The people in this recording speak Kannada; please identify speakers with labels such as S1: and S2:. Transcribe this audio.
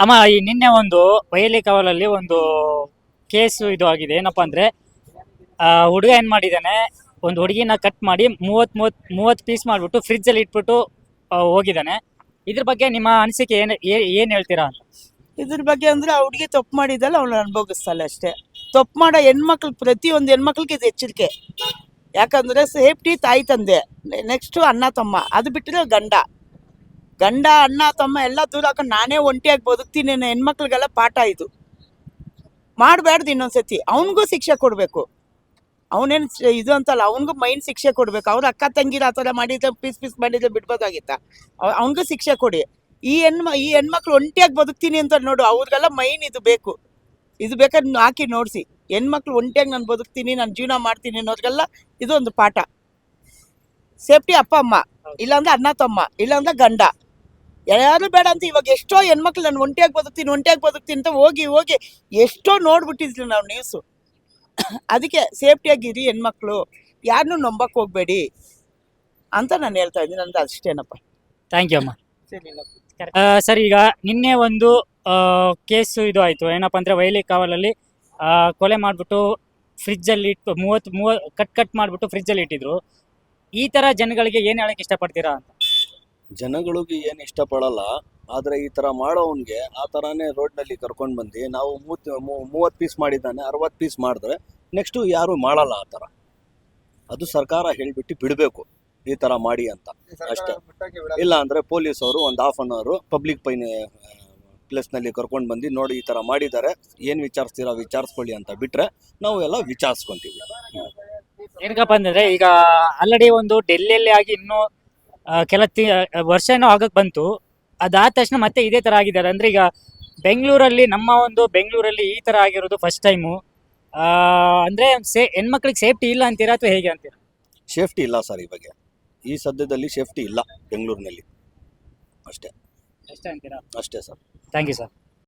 S1: ಅಮ್ಮ, ಈ ನಿನ್ನೆ ಒಂದು ಬಯಲಿ ಕವಲಲ್ಲಿ ಒಂದು ಕೇಸು ಇದು ಆಗಿದೆ. ಏನಪ್ಪಾ ಅಂದ್ರೆ ಹುಡುಗ ಏನ್ ಮಾಡಿದಾನೆ ಒಂದು ಹುಡುಗಿನ ಕಟ್ ಮಾಡಿ ಮೂವತ್ ಮೂವತ್ ಮೂವತ್ ಪೀಸ್ ಮಾಡ್ಬಿಟ್ಟು ಫ್ರಿಜ್ ಅಲ್ಲಿ ಇಟ್ಬಿಟ್ಟು ಹೋಗಿದ್ದಾನೆ. ಇದ್ರ ಬಗ್ಗೆ ನಿಮ್ಮ ಅನಿಸಿಕೆ ಏನ್, ಏ- ಏನ್ ಹೇಳ್ತೀರಾ? ಅಂತ
S2: ಇದ್ರ ಬಗ್ಗೆ ಅಂದ್ರೆ, ಆ ಹುಡುಗಿ ತಪ್ಪು ಮಾಡಿದಲ್ಲ ಅವಳು ಅನುಭವಿಸ್ತಾಳೆ ಅಷ್ಟೇ. ತಪ್ಪು ಮಾಡೋ ಹೆಣ್ಮಕ್ಳು, ಪ್ರತಿಯೊಂದು ಹೆಣ್ಮಕ್ಳಿಗೆ ಇದು ಎಚ್ಚರಿಕೆ. ಯಾಕಂದ್ರೆ ಸೇಫ್ಟಿ ತಾಯಿ ತಂದೆ ನೆಕ್ಸ್ಟ್ ಅಣ್ಣ ತಮ್ಮ, ಅದು ಬಿಟ್ಟರೆ ಗಂಡ. ಗಂಡ, ಅಣ್ಣ, ತಮ್ಮ ಎಲ್ಲ ದೂರ ಹಾಕೊಂಡು ನಾನೇ ಒಂಟಿಯಾಗಿ ಬದುಕ್ತೀನಿ ನನ್ನ ಹೆಣ್ಮಕ್ಳಿಗೆಲ್ಲ ಪಾಠ ಇದು. ಮಾಡಬಾರ್ದು ಇನ್ನೊಂದ್ಸತಿ. ಅವನಿಗೂ ಶಿಕ್ಷೆ ಕೊಡಬೇಕು. ಅವನೇನು ಇದು ಅಂತಲ್ಲ, ಅವನಿಗೂ ಮೈನ್ ಶಿಕ್ಷೆ ಕೊಡಬೇಕು. ಅವ್ರ ಅಕ್ಕ, ತಂಗಿರ ಆ ಥರ ಮಾಡಿದ್ರೆ, ಪೀಸ್ ಪೀಸ್ ಮಾಡಿದ್ರೆ ಬಿಡ್ಬೋದಾಗಿತ್ತ? ಅವನಿಗೂ ಶಿಕ್ಷೆ ಕೊಡಿ. ಈ ಹೆಣ್ಮ ಈ ಹೆಣ್ಮಕ್ಳು ಒಂಟಿಯಾಗಿ ಬದುಕ್ತೀನಿ ಅಂತ ನೋಡು, ಅವ್ರಿಗೆಲ್ಲ ಮೈನ್ ಇದು ಬೇಕು. ಇದು ಬೇಕಾದ್ರೆ ಹಾಕಿ ನೋಡಿಸಿ. ಹೆಣ್ಮಕ್ಳು ಒಂಟಿಯಾಗಿ ನಾನು ಬದುಕ್ತೀನಿ, ನಾನು ಜೀವನ ಮಾಡ್ತೀನಿ ಅನ್ನೋರಿಗೆಲ್ಲ ಇದು ಒಂದು ಪಾಠ. ಸೇಫ್ಟಿ ಅಪ್ಪ, ಅಮ್ಮ. ಇಲ್ಲಾಂದ್ರೆ ಅಣ್ಣ, ತಮ್ಮ. ಇಲ್ಲಾಂದ್ರೆ ಗಂಡ. ಯಾರು ಬೇಡ ಅಂತ ಇವಾಗ ಎಷ್ಟೋ ಹೆಣ್ಮಕ್ಳು ನಾನು ಒಂಟಿಯಾಗಿ ಬದುಕ್ತೀನಿ ಒಂಟಿಯಾಗಿ ಬದುಕ್ತೀನಿ ಅಂತ ಹೋಗಿ ಹೋಗಿ ಎಷ್ಟೋ ನೋಡ್ಬಿಟ್ಟಿದ್ವಿ ನಾವು ನ್ಯೂಸು ಅದಕ್ಕೆ ಸೇಫ್ಟಿಯಾಗಿರಿ ಹೆಣ್ಮಕ್ಳು ಯಾರನ್ನೂ ನಂಬಕ್ಕೆ ಹೋಗ್ಬೇಡಿ ಅಂತ ನಾನು ಹೇಳ್ತಾ ಇದ್ದೀನಿ ನಂದು ಅಷ್ಟೇನಪ್ಪ.
S1: ಥ್ಯಾಂಕ್ ಯು ಅಮ್ಮ. ಸರ್ ಈಗ ನಿನ್ನೆ ಒಂದು ಕೇಸು ಇದು ಆಯ್ತು. ಏನಪ್ಪ ಅಂದ್ರೆ ವೈಲಿ ಕಾವಲಲ್ಲಿ ಕೊಲೆ ಮಾಡಿಬಿಟ್ಟು ಫ್ರಿಜ್ಜಲ್ಲಿ ಇಟ್ಟು ಮೂವತ್ತು ಮೂವ ಕಟ್ ಕಟ್ ಮಾಡಿಬಿಟ್ಟು ಫ್ರಿಜ್ಜಲ್ಲಿ ಇಟ್ಟಿದ್ರು. ಈ ತರ ಜನಗಳಿಗೆ ಏನು ಹೇಳಕ್ ಇಷ್ಟಪಡ್ತೀರಾ ಅಂತ?
S3: ಜನಗಳಿಗೆ ಏನು ಇಷ್ಟಪಡಲ್ಲ ಆದರೆ ಈ ಥರ ಮಾಡೋವನಿಗೆ ಆ ಥರನೇ ರೋಡ್ನಲ್ಲಿ ಕರ್ಕೊಂಡು ಬಂದು ನಾವು ಮೂವತ್ತು ಮೂವತ್ತು ಪೀಸ್ ಮಾಡಿದ್ದಾನೆ ಅರವತ್ತು ಪೀಸ್ ಮಾಡಿದ್ರೆ ನೆಕ್ಸ್ಟು ಯಾರು ಮಾಡಲ್ಲ ಆ ಥರ ಅದು ಸರ್ಕಾರ ಹೇಳಿಬಿಟ್ಟು ಬಿಡಬೇಕು ಈ ಥರ ಮಾಡಿ ಅಂತ. ಅಷ್ಟೇ. ಇಲ್ಲ ಅಂದರೆ ಪೊಲೀಸವರು ಒಂದು ಹಾಫ್ ಅನ್ ಅವರು ಪಬ್ಲಿಕ್ ಪೈನ್ ಪ್ಲೇಸ್ನಲ್ಲಿ ಕರ್ಕೊಂಡು ಬಂದು ನೋಡಿ ಈ ಥರ ಮಾಡಿದ್ದಾರೆ ಏನು ವಿಚಾರಿಸ್ತೀರಾ ವಿಚಾರಿಸ್ಕೊಳ್ಳಿ ಅಂತ ಬಿಟ್ಟರೆ ನಾವು ಎಲ್ಲ ವಿಚಾರಿಸ್ಕೊಂತೀವಿ.
S1: ಏನಕ್ಕಪ್ಪ ಅಂತಂದ್ರೆ ಈಗ ಆಲ್ರೆಡಿ ಒಂದು ಡೆಲ್ಲಿಯಲ್ಲಿ ಆಗಿ ಇನ್ನೂ ಕೆಲ ತಿ ವರ್ಷ ಏನೋ ಆಗಕ್ ಬಂತು. ಅದಾದ ತಕ್ಷಣ ಮತ್ತೆ ಇದೇ ತರ ಆಗಿದ್ದಾರೆ. ಅಂದ್ರೆ ಈಗ ಬೆಂಗಳೂರಲ್ಲಿ ನಮ್ಮ ಒಂದು ಬೆಂಗಳೂರಲ್ಲಿ ಈ ತರ ಆಗಿರೋದು ಫಸ್ಟ್ ಟೈಮು ಅಂದ್ರೆ ಸೇ ಹೆಣ್ಮಕ್ಳಿಗೆ ಸೇಫ್ಟಿ ಇಲ್ಲ ಅಂತೀರಾ ಅಥವಾ ಹೇಗೆ ಅಂತೀರಾ?
S3: ಸೇಫ್ಟಿ ಇಲ್ಲ ಸರ್ ಈ ಬಗ್ಗೆ. ಈ ಸದ್ಯದಲ್ಲಿ ಸೇಫ್ಟಿ ಇಲ್ಲ ಬೆಂಗಳೂರಿನಲ್ಲಿ. ಅಷ್ಟೇ.
S1: ಅಷ್ಟೇ ಅಂತೀರಾ?
S3: ಅಷ್ಟೇ ಸರ್
S1: ಥ್ಯಾಂಕ್ ಯು ಸರ್